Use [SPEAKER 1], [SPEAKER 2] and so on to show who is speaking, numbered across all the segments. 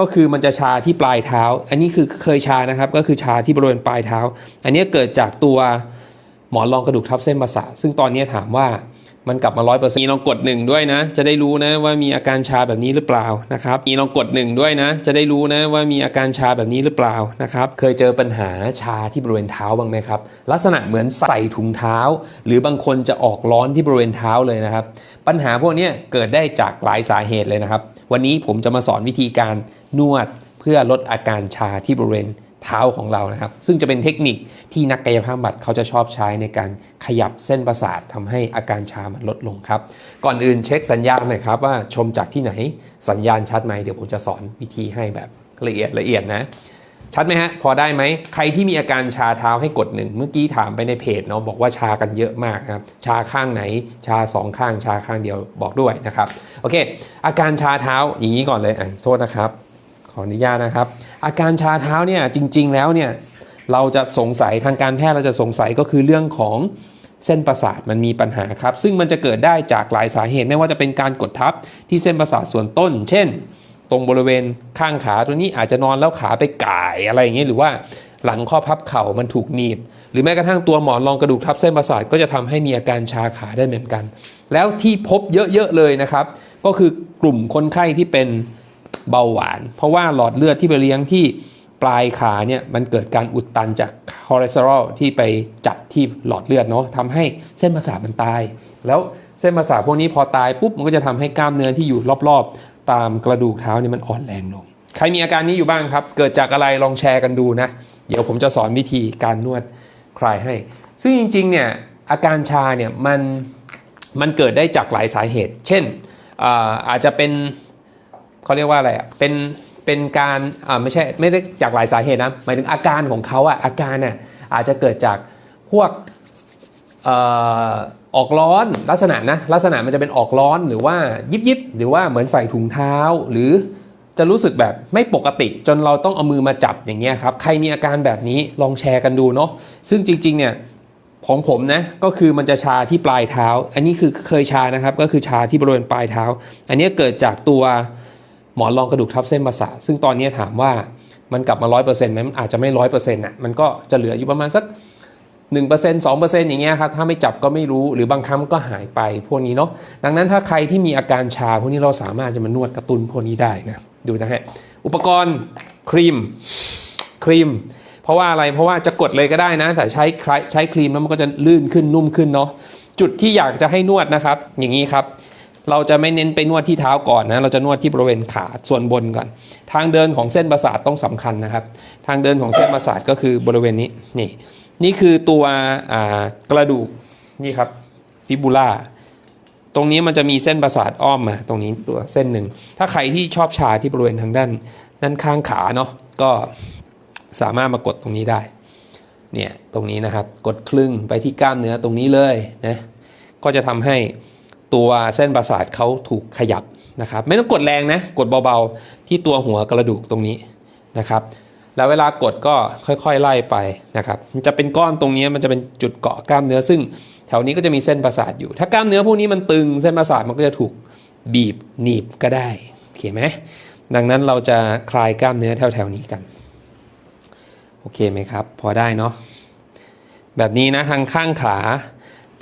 [SPEAKER 1] ก็คือมันจะชาที่ปลายเท้า อันนี้คือเคยชานะครับ ก็คือชาที่บริเวณปลายเท้า อันนี้เกิดจากตัวหมอนรองกระดูกทับเส้นประสาทซึ่งตอนนี้ถามว่ามันกลับมาร้อยเปอร์เซ็นต์ลองกดหนึ่งด้วยนะ จะได้รู้นะว่ามีอาการชาแบบนี้หรือเปล่านะครับมีลองกดหนึ่งด้วยนะ จะได้รู้นะว่ามีอาการชาแบบนี้หรือเปล่านะครับ เคยเจอปัญหาชาที่บริเวณเท้าบ้างไหมครับ ลักษณะเหมือนใส่ถุงเท้า หรือบางคนจะออกร้อนที่บริเวณเท้าเลยนะครับ ปัญหาพวกนี้เกิดได้จากหลายสาเหตุเลยนะครับ วันนี้ผมจะมาสอนวิธีการนวดเพื่อลดอาการชาที่บริเวณเท้าของเรานะครับ ซึ่งจะเป็นเทคนิคที่นักกายภาพบำบัดเขาจะชอบใช้ในการขยับเส้นประสาททำให้อาการชามันลดลงครับ ก่อนอื่นเช็คสัญญาณหน่อยครับว่าชมจากที่ไหนสัญญาณชัดไหมเดี๋ยวผมจะสอนวิธีให้แบบละเอียดละเอียดนะ ชัดไหมฮะ พอได้ไหม ใครที่มีอาการชาเท้าให้กดหนึ่งเมื่อกี้ถามไปในเพจเนาะบอกว่าชากันเยอะมากครับ ชาข้างไหน ชาสองข้าง ชาข้างเดียวบอกด้วยนะครับ โอเค อาการชาเท้าอย่างนี้ก่อนเลยอะโทษนะครับ ขออนุญาตนะครับ อาการชาเท้าเนี่ยจริง ๆ แล้วเนี่ยเราจะสงสัยทางการแพทย์เราจะสงสัยก็คือเรื่องของเส้นประสาทมันมีปัญหาครับ ซึ่งมันจะเกิดได้จากหลายสาเหตุไม่ว่าจะเป็นการกดทับที่เส้นประสาทส่วนต้น เช่น รงบริเวณข้างขาตัวนี้อาจจะนอนแล้วขาไปก่ายอะไรอย่างเงี้ยหรือว่าหลังข้อพับเข่ามันถูกหนีบ หรือแม้กระทั่งตัวหมอนรองกระดูกทับเส้นประสาทก็จะทำให้มีอาการชาขาได้เหมือนกัน แล้วที่พบเยอะๆเลยนะครับ ก็คือกลุ่มคนไข้ที่เป็นเบาหวาน เพราะว่าหลอดเลือดที่ไปเลี้ยงที่ปลายขาเนี่ยมันเกิดการอุดตันจากคอเลสเตอรอลที่ไปจับที่หลอดเลือดเนาะทำให้เส้นประสาทมันตาย แล้วเส้นประสาทพวกนี้พอตายปุ๊บมันก็จะทำให้กล้ามเนื้อที่อยู่รอบๆ ตามกระดูกเท้าเนี่ยมันอ่อนแรงลง ใครมีอาการนี้อยู่บ้างครับ เกิดจากอะไรลองแชร์กันดูนะ เดี๋ยวผมจะสอนวิธีการนวดคลายให้ ซึ่งจริงๆเนี่ยอาการชาเนี่ยมันมันเกิดได้จากหลายสาเหตุ เช่นอาอาจจะเป็นเขาเรียกว่าอะไรอะเป็นเป็นการไม่ใช่ไม่ได้จากหลายสาเหตุนะหมายถึงอาการของเขาอะอาการน่ะอาจจะเกิดจากพวก ออออกร้อนลักษณะนะลักษณะมันจะเป็นออกร้อนหรือว่ายิบยิบหรือว่าเหมือนใส่ถุงเท้า หรือจะรู้สึกแบบไม่ปกติจนเราต้องเอามือมาจับอย่างเงี้ยครับใครมีอาการแบบนี้ลองแชร์กันดูเนาะซึ่งจริง ๆ เนี่ยของผมนะก็คือมันจะชาที่ปลายเท้า อันนี้คือเคยชานะครับก็คือชาที่บริเวณปลายเท้า อันนี้เกิดจากตัวหมอนรองกระดูกทับเส้นประสาทซึ่งตอนนี้ถามว่ามันกลับมา 100%ไหมมันอาจจะไม่ 100%อะมันก็จะเหลืออยู่ประมาณสัก 1% 2%อย่างเงี้ยครับถ้าไม่จับก็ไม่รู้หรือบางครั้งก็หายไปพวกนี้เนาะดังนั้นถ้าใครที่มีอาการชา พวกนี้เราสามารถจะมานวดกระตุ้นพวกนี้ได้นะดูนะฮะอุปกรณ์ครีมครีม เพราะว่าอะไรเพราะว่าจะกดเลยก็ได้นะ แต่ใช้ใช้ครีมแล้วมันก็จะลื่นขึ้นนุ่มขึ้นเนาะจุดที่อยากจะให้นวดนะครับ อย่างนี้ครับเราจะไม่เน้นไปนวดที่เท้าก่อนนะ เราจะนวดที่บริเวณขาส่วนบนก่อน ทางเดินของเส้นประสาทต้องสำคัญนะครับ ทางเดินของเส้นประสาทก็คือบริเวณนี้นี่ นี่คือตัวกระดูกนี่ครับฟิบูล่าตรงนี้มันจะมีเส้นประสาทอ้อมมา ตรงนี้ตัวเส้นหนึ่ง ถ้าใครที่ชอบชาที่บริเวณทางด้านด้านข้างขาเนาะก็สามารถมากดตรงนี้ได้ เนี่ยตรงนี้นะครับกดคลึงไปที่กล้ามเนื้อตรงนี้เลยนะก็จะทำให้ตัวเส้นประสาทเขาถูกขยับนะครับ ไม่ต้องกดแรงนะ กดเบาๆที่ตัวหัวกระดูกตรงนี้นะครับ แล้วเวลากดก็ค่อยๆไล่ไปนะครับมันจะเป็นก้อนตรงนี้มันจะเป็นจุดเกาะกล้ามเนื้อซึ่ง แถวนี้ก็จะมีเส้นประสาทอยู่ ถ้ากล้ามเนื้อพวกนี้มันตึงเส้นประสาทมันก็จะถูกบีบหนีบก็ได้โอเคไหมดังนั้นเราจะคลายกล้ามเนื้อแถวๆนี้กันโอเคไหมครับ พอได้เนาะแบบนี้นะทางข้างขา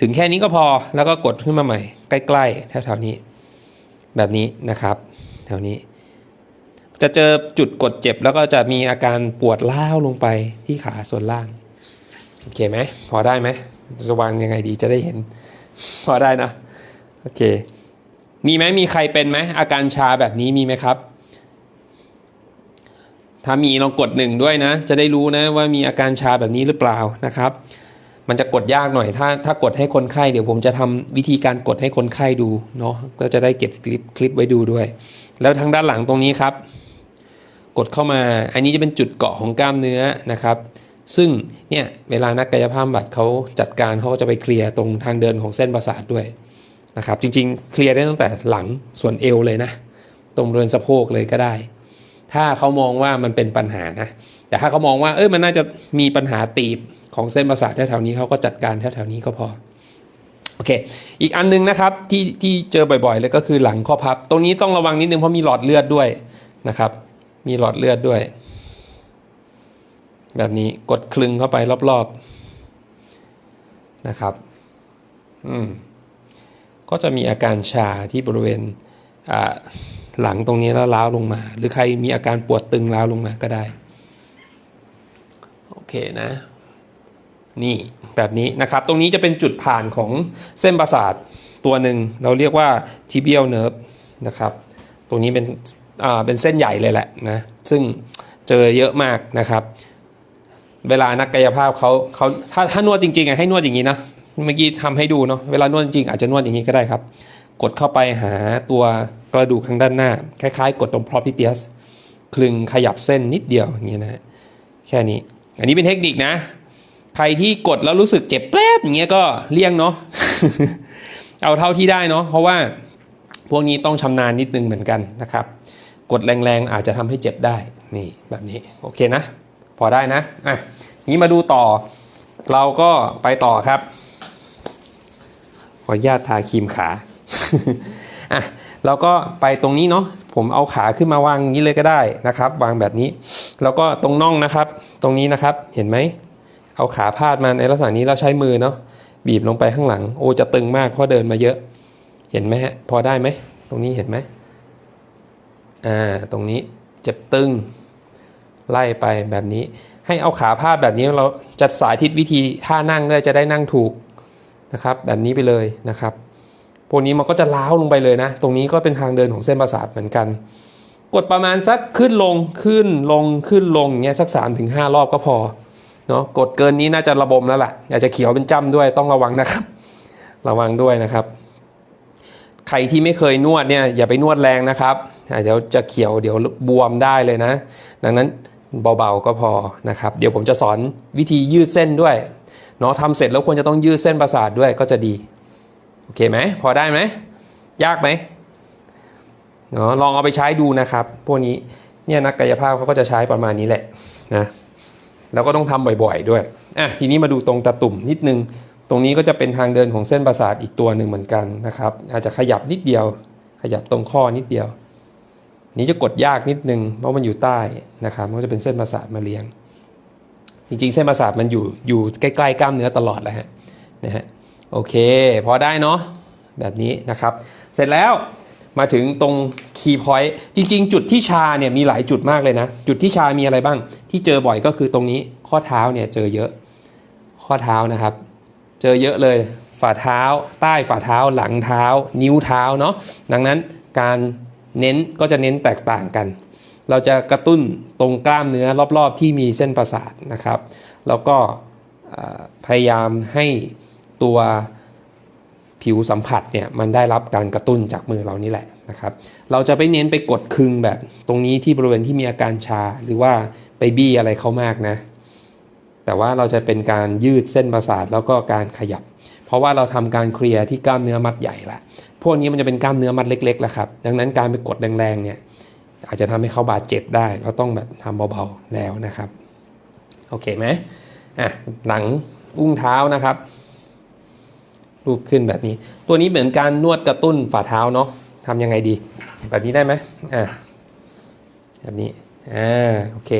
[SPEAKER 1] ถึงแค่นี้ก็พอแล้วก็กดขึ้นมาใหม่ ใกล้ๆแถวๆนี้ แบบนี้นะครับ แถวนี้ จะเจอจุดกดเจ็บแล้วก็จะมีอาการปวดล้าวลงไปที่ขาส่วนล่าง โอเคไหมพอได้ไหมจะวางยังไงดีจะได้เห็น พอได้นะโอเค มีไหมมีใครเป็นไหมอาการชาแบบนี้มีไหมครับ ถ้ามีลองกดหนึ่งด้วยนะ จะได้รู้นะว่ามีอาการชาแบบนี้หรือเปล่านะครับ มันจะกดยากหน่อย ถ้าถ้ากดให้คนไข้เดี๋ยวผมจะทำวิธีการกดให้คนไข้ดูเนาะก็จะได้เก็บคลิปคลิปไว้ดูด้วย แล้วทางด้านหลังตรงนี้ครับ กดเข้ามา อันนี้จะเป็นจุดเกาะของกล้ามเนื้อนะครับ ซึ่งเนี่ยเวลานักกายภาพบำบัดเขาจัดการเขาก็จะไปเคลียร์ตรงทางเดินของเส้นประสาทด้วยนะครับ จริงๆ เคลียร์ได้ตั้งแต่หลังส่วนเอวเลยนะ ตรงบริเวณสะโพกเลยก็ได้ ถ้าเขามองว่ามันเป็นปัญหานะ แต่ถ้าเขามองว่าเอ้ยมันน่าจะมีปัญหาตีบของเส้นประสาทแถวๆนี้เขาก็จัดการแถวๆนี้ก็พอโอเค อีกอันนึงนะครับที่ที่เจอบ่อยๆเลยก็คือหลังข้อพับ ตรงนี้ต้องระวังนิดนึงเพราะมีหลอดเลือดด้วยนะครับ มีหลอดเลือดด้วย แบบนี้กดคลึงเข้าไปรอบๆนะครับอืมก็จะมีอาการชาที่บริเวณอ่าหลังตรงนี้แล้วล้าวลงมา หรือใครมีอาการปวดตึงล้าวลงมาก็ได้ โอเคนะ นี่แบบนี้นะครับ ตรงนี้จะเป็นจุดผ่านของเส้นประสาทตัวหนึ่ง เราเรียกว่า tibial nerve นะครับ ตรงนี้เป็น เป็นเส้นใหญ่เลยแหละนะซึ่งเจอเยอะมากนะครับ เวลานักกายภาพเขาเขาถ้าถ้านวดจริงๆอะให้นวดอย่างนี้นะเมื่อกี้ทำให้ดูเนาะเวลานวดจริงอาจจะนวดอย่างนี้ก็ได้ครับ กดเข้าไปหาตัวกระดูกทางด้านหน้า คล้ายๆ กดตรง propidius คลึงขยับเส้นนิดเดียวอย่างเงี้ยนะฮะแค่นี้ อันนี้เป็นเทคนิคนะ ใครที่กดแล้วรู้สึกเจ็บแป๊บอย่างเงี้ยก็เลี่ยงเนาะเอาเท่าที่ได้เนาะเพราะว่าพวกนี้ต้องชำนาญนิดนึงเหมือนกันนะครับ กดแรงๆอาจจะทำให้เจ็บได้นี่แบบนี้โอเคนะ พอได้นะอะนี้มาดูต่อ เราก็ไปต่อครับ ขออนุญาตทาครีมขาอะเราก็ไปตรงนี้เนาะผมเอาขาขึ้นมาวางอย่างนี้เลยก็ได้นะครับ วางแบบนี้ แล้วก็ตรงน่องนะครับ ตรงนี้นะครับเห็นไหมเอาขาพาดมาในลักษณะนี้เราใช้มือเนาะบีบลงไปข้างหลัง โอ้จะตึงมากเพราะเดินมาเยอะ เห็นไหมฮะพอได้ไหมตรงนี้เห็นไหม อ่าตรงนี้เจ็บตึง ไล่ไปแบบนี้ ให้เอาขาพาดแบบนี้เราจัดสาธิตวิธีท่านั่งด้วยจะได้นั่งถูกนะครับ แบบนี้ไปเลยนะครับ พวกนี้มันก็จะล้าวลงไปเลยนะ ตรงนี้ก็เป็นทางเดินของเส้นประสาทเหมือนกัน กดประมาณสักขึ้นลงขึ้นลงขึ้นลงอย่างเงี้ยสัก3าถึงหรอบก็พอเนาะกดเกินนี้น่าจะระบมแล้วล่ะอากจะเขียวเป็นจ้ำด้วยต้องระวังนะครับ ระวังด้วยนะครับ ใครที่ไม่เคยนวดเนี่ยอย่าไปนวดแรงนะครับ เดี๋ยวจะเขียวเดี๋ยวบวมได้เลยนะ ดังนั้นเบาๆก็พอนะครับ เดี๋ยวผมจะสอนวิธียืดเส้นด้วยเนาะทำเสร็จแล้วควรจะต้องยืดเส้นประสาทด้วยก็จะดีโอเคไหมพอได้ไหมยากไหมเนาะลองเอาไปใช้ดูนะครับ พวกนี้เนี่ยนักกายภาพเขาก็จะใช้ประมาณนี้แหละนะแล้วก็ต้องทำบ่อยๆด้วยอะทีนี้มาดูตรงตะตุ่มนิดนึง ตรงนี้ก็จะเป็นทางเดินของเส้นประสาทอีกตัวหนึ่งเหมือนกันนะครับ อาจจะขยับนิดเดียว ขยับตรงข้อนิดเดียว นี้จะกดยากนิดนึงเพราะมันอยู่ใต้นะครับมันก็จะเป็นเส้นประสาทมาเลี้ยง จริงๆ เส้นประสาทมันอยู่อยู่ใกล้ๆกล้ามเนื้อตลอดแหละฮะนะฮะโอเค พอได้เนาะแบบนี้นะครับ เสร็จแล้วมาถึงตรงคีย์พอยต์จริง ๆ จุดที่ชาเนี่ยมีหลายจุดมากเลยนะ จุดที่ชามีอะไรบ้าง ที่เจอบ่อยก็คือตรงนี้ข้อเท้าเนี่ยเจอเยอะ ข้อเท้านะครับ เจอเยอะเลย ฝ่าเท้า ใต้ฝ่าเท้า หลังเท้า นิ้วเท้าเนาะดังนั้นการ เน้นก็จะเน้นแตกต่างกัน เราจะกระตุ้นตรงกล้ามเนื้อรอบๆ ที่มีเส้นประสาทนะครับ แล้วก็พยายามให้ตัวผิวสัมผัสเนี่ยมันได้รับการกระตุ้นจากมือเรานี่แหละนะครับ เราจะไปเน้นไปกดคึงแบบตรงนี้ที่บริเวณที่มีอาการชาหรือว่าไปบี้อะไรเขามากนะ แต่ว่าเราจะเป็นการยืดเส้นประสาทแล้วก็การขยับ เพราะว่าเราทำการเคลียร์ที่กล้ามเนื้อมัดใหญ่ละ พวกนี้มันจะเป็นกล้ามเนื้อมัดเล็กๆแหละครับ ดังนั้นการไปกดแรงๆเนี่ยอาจจะทำให้เขาบาดเจ็บได้เราต้องแบบทำเบาๆแล้วนะครับ โอเคไหมอะหลังอุ้งเท้านะครับ รูปขึ้นแบบนี้ ตัวนี้เหมือนการนวดกระตุ้นฝ่าเท้าเนาะทำยังไงดี แบบนี้ได้ไหมอะแบบนี้อ่าโอเค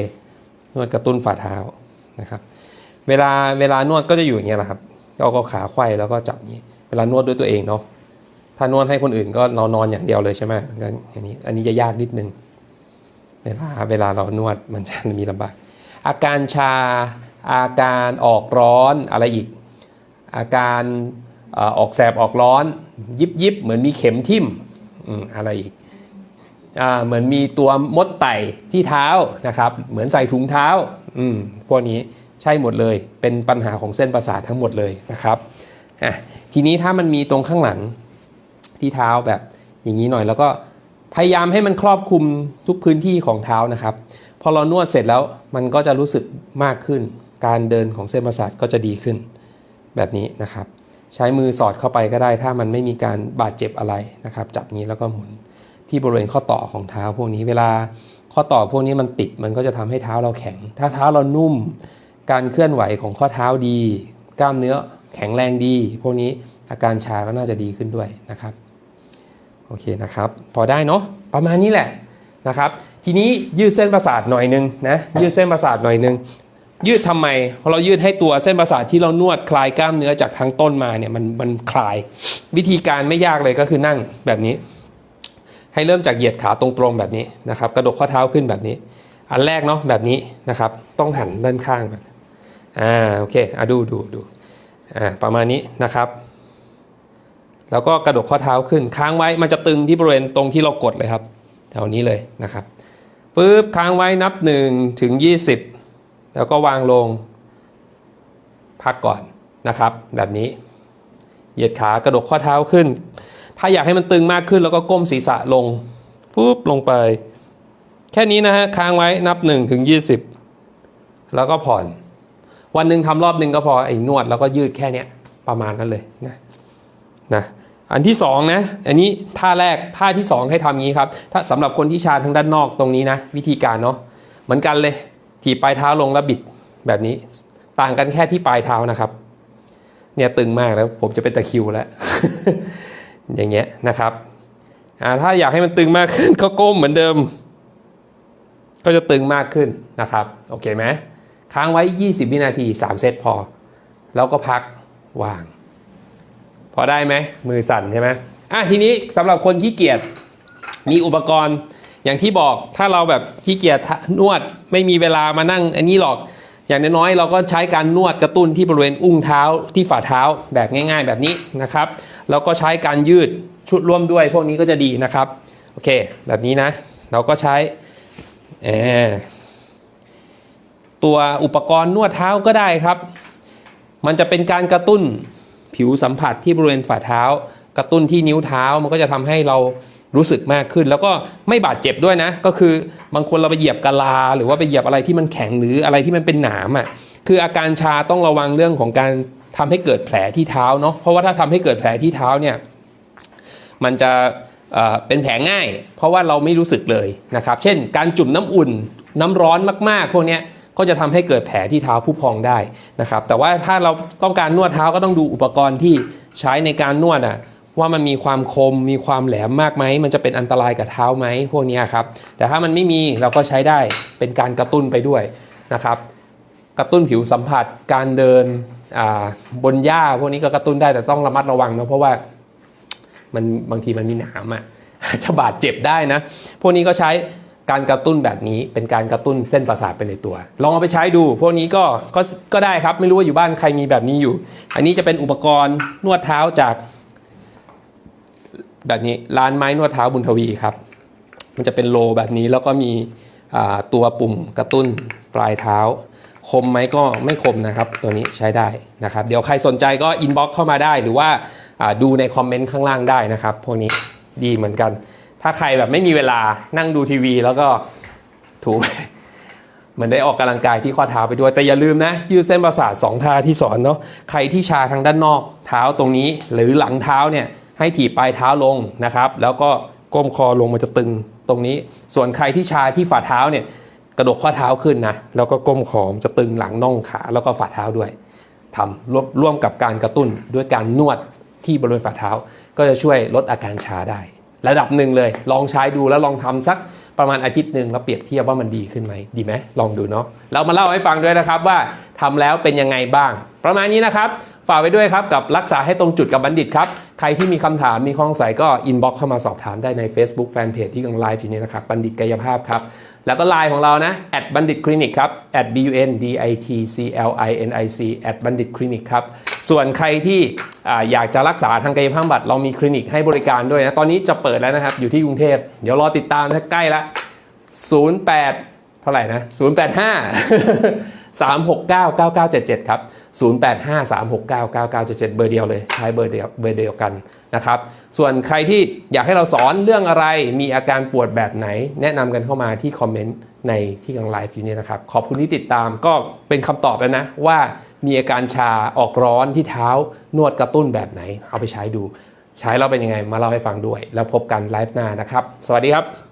[SPEAKER 1] นวดกระตุ้นฝ่าเท้านะครับ เวลาเวลานวดก็จะอยู่อย่างเงี้ยแหละครับเราก็ขาไขว้แล้วก็จับนี้ เวลานวดด้วยตัวเองเนาะ ถ้านวดให้คนอื่นก็เรานอนอย่างเดียวเลยใช่ไหมมันก็อย่างนี้ อันนี้จะยากนิดนึง เวลาเวลาเรานวดมันจะมีลำบากอาการชา อาการออกร้อนอะไรอีก อาการออกแสบออกร้อน ยิบยิบเหมือนมีเข็มทิ่มอะไรอีกอเหมือนมีตัวมดไต่ที่เท้านะครับ เหมือนใส่ถุงเท้าอืมพวกนี้ใช่หมดเลย เป็นปัญหาของเส้นประสาททั้งหมดเลยนะครับอะทีนี้ถ้ามันมีตรงข้างหลัง ที่เท้าแบบอย่างนี้หน่อย แล้วก็พยายามให้มันครอบคลุมทุกพื้นที่ของเท้านะครับ พอเรานวดเสร็จแล้วมันก็จะรู้สึกมากขึ้น การเดินของเส้นประสาทก็จะดีขึ้น แบบนี้นะครับ ใช้มือสอดเข้าไปก็ได้ ถ้ามันไม่มีการบาดเจ็บอะไรนะครับ จับนี้แล้วก็หมุนที่บริเวณข้อต่อของเท้าพวกนี้เวลาข้อต่อพวกนี้มันติดมันก็จะทำให้เท้าเราแข็ง ถ้าเท้าเรานุ่ม การเคลื่อนไหวของข้อเท้าดี กล้ามเนื้อแข็งแรงดี พวกนี้อาการชาก็น่าจะดีขึ้นด้วยนะครับ โอเคนะครับ พอได้เนาะประมาณนี้แหละนะครับ ทีนี้ยืดเส้นประสาทหน่อยนึงนะยืดเส้นประสาทหน่อยนึงยืดทำไมเพราะเรายืดให้ตัวเส้นประสาทที่เรานวดคลายกล้ามเนื้อจากทั้งต้นมาเนี่ยมันมันคลาย วิธีการไม่ยากเลยก็คือนั่งแบบนี้ ให้เริ่มจากเหยียดขาตรงๆแบบนี้นะครับ กระดกข้อเท้าขึ้นแบบนี้ อันแรกเนาะแบบนี้นะครับ ต้องหันด้านข้างก่อนอ่าโอเคอะดูดูดูอ่าประมาณนี้นะครับ แล้วก็กระดกข้อเท้าขึ้นค้างไว้มันจะตึงที่บริเวณตรงที่เรากดเลยครับแถวนี้เลยนะครับปุ๊บค้างไว้นับ1ถึง20 แล้วก็วางลง พักก่อนนะครับ แบบนี้ เหยียดขากระดกข้อเท้าขึ้น ถ้าอยากให้มันตึงมากขึ้นแล้วก็ก้มศีรษะลงฟุบลงไป แค่นี้นะฮะค้างไว้นับ1ถึง20 แล้วก็ผ่อน วันหนึ่งทำรอบหนึ่งก็พอไอ้นวดแล้วก็ยืดแค่เนี้ยประมาณนั้นเลยนะนะ อันที่สองนะอันนี้ท่าแรกท่าที่สองให้ทำงี้ครับ ถ้าสำหรับคนที่ชาทางด้านนอกตรงนี้นะ วิธีการเนาะเหมือนกันเลยถีบปลายเท้าลงแล้วบิดแบบนี้ ต่างกันแค่ที่ปลายเท้านะครับ เนี่ยตึงมากแล้วผมจะเป็นตะคิวแล้ว อย่างเงี้ยนะครับอ่าถ้าอยากให้มันตึงมากขึ้นก็ก้มเหมือนเดิม ก็จะตึงมากขึ้นนะครับโอเคไหมค้างไว้ 20 วินาที 3 เซตพอ แล้วก็พักวาง พอได้ไหมมือสั่นใช่ไหมอะทีนี้สำหรับคนขี้เกียจมีอุปกรณ์อย่างที่บอกถ้าเราแบบขี้เกียจนวดไม่มีเวลามานั่งอันนี้หรอกอย่างน้อยๆเราก็ใช้การนวดกระตุ้นที่บริเวณอุ้งเท้าที่ฝ่าเท้าแบบง่าย ๆ แบบนี้นะครับแล้วก็ใช้การยืดชุดร่วมด้วยพวกนี้ก็จะดีนะครับโอเค แบบนี้นะ เราก็ใช้ตัวอุปกรณ์นวดเท้าก็ได้ครับ มันจะเป็นการกระตุ้น ผิวสัมผัสที่บริเวณฝ่าเท้า กระตุ้นที่นิ้วเท้ามันก็จะทำให้เรารู้สึกมากขึ้น แล้วก็ไม่บาดเจ็บด้วยนะ ก็คือบางคนเราไปเหยียบกะลา หรือว่าไปเหยียบอะไรที่มันแข็งหรืออะไรที่มันเป็นหนามอะคืออาการชาต้องระวังเรื่องของการทำให้เกิดแผลที่เท้าเนาะเพราะว่าถ้าทำให้เกิดแผลที่เท้าเนี่ยมันจะเป็นแผลง่าย เพราะว่าเราไม่รู้สึกเลยนะครับ เช่น การจุ่มน้ำอุ่นน้ำร้อนมากๆ พวกเนี้ย ก็จะทำให้เกิดแผลที่เท้าผู้พองได้นะครับ แต่ว่าถ้าเราต้องการนวดเท้าก็ต้องดูอุปกรณ์ที่ใช้ในการนวดอะว่ามันมีความคมมีความแหลมมากไหม มันจะเป็นอันตรายกับเท้าไหมพวกนี้ครับ แต่ถ้ามันไม่มีเราก็ใช้ได้เป็นการกระตุ้นไปด้วยนะครับ กระตุ้นผิวสัมผัสการเดินบนหญ้าพวกนี้ก็กระตุ้นได้แต่ต้องระมัดระวังนะเพราะว่ามันบางทีมันมีหนามอะจะบาดเจ็บได้นะ พวกนี้ก็ใช้ การกระตุ้นแบบนี้เป็นการกระตุ้นเส้นประสาทไปในตัว ลองเอาไปใช้ดู พวกนี้ก็ก็ก็ได้ครับไม่รู้ว่าอยู่บ้านใครมีแบบนี้อยู่ อันนี้จะเป็นอุปกรณ์นวดเท้าจาก แบบนี้ร้านไม้นวดเท้าบุญทวีครับ มันจะเป็นโลแบบนี้แล้วก็มีตัวปุ่มกระตุ้นปลายเท้า คมไหมก็ไม่คมนะครับ ตัวนี้ใช้ได้นะครับ เดี๋ยวใครสนใจก็อินบ็อกเข้ามาได้ หรือว่าดูในคอมเมนต์ข้างล่างได้นะครับ พวกนี้ดีเหมือนกัน ถ้าใครแบบไม่มีเวลานั่งดูทีวี แล้วก็ถูเหมือนได้ออกกำลังกายที่ข้อเท้าไปด้วย แต่อย่าลืมนะ ยืดเส้นประสาทสองท่าที่สอนเนาะใครที่ชาทางด้านนอกเท้าตรงนี้ หรือหลังเท้าเนี่ยให้ถีบปลายเท้าลงนะครับ แล้วก็ก้มคอลงมันจะตึงตรงนี้ ส่วนใครที่ชาที่ฝ่าเท้าเนี่ยกระดกข้อเท้าขึ้นนะแล้วก็ก้มคอมจะตึงหลังน่องขาแล้วก็ฝ่าเท้าด้วยทำร่วมร่วมกับการกระตุ้นด้วยการนวดที่บริเวณฝ่าเท้า ก็จะช่วยลดอาการชาได้ ระดับหนึ่งเลย ลองใช้ดูแล้วลองทำสักประมาณอาทิตย์หนึ่งแล้วเปรียบเทียบว่ามันดีขึ้นไหมดีไหมลองดูเนาะเรามาเล่าให้ฟังด้วยนะครับว่าทำแล้วเป็นยังไงบ้าง ประมาณนี้นะครับฝากไว้ด้วยครับกับรักษาให้ตรงจุดกับบัณฑิตครับ ใครที่มีคำถามมีข้อสงสัยก็อินบ็อกเข้ามาสอบถามได้ใน Facebook Fanpage ที่กำลังไลฟ์อยู่นี้นะครับบัณฑิตกายภาพครับ แล้วก็ไลน์ของเรานะ at บัณฑิตคลินิกครับ at b u n d i t c l i n i c at บัณฑิตคลินิกครับ ส่วนใครที่ออยากจะรักษาทางกายภาพบำบัดเรามีคลินิกให้บริการด้วยนะ ตอนนี้จะเปิดแล้วนะครับ อยู่ที่กรุงเทพ เดี๋ยวรอติดตามถ้าใกล้ละ 08 เท่าไหร่นะ 085 369 9977 ครับ 085 369 9977 เบอร์เดียวเลยใช้เบอร์เดียวเบอร์เดียวกันนะครับ ส่วนใครที่อยากให้เราสอนเรื่องอะไรมีอาการปวดแบบไหน แนะนำกันเข้ามาที่คอมเมนต์ในที่กำลังไลฟ์อยู่เนี่ยนะครับ ขอบคุณที่ติดตามก็เป็นคำตอบแล้วนะว่ามีอาการชาออกร้อนที่เท้านวดกระตุ้นแบบไหน เอาไปใช้ดู ใช้แล้วเป็นยังไงมาเล่าให้ฟังด้วย แล้วพบกันไลฟ์หน้านะครับ สวัสดีครับ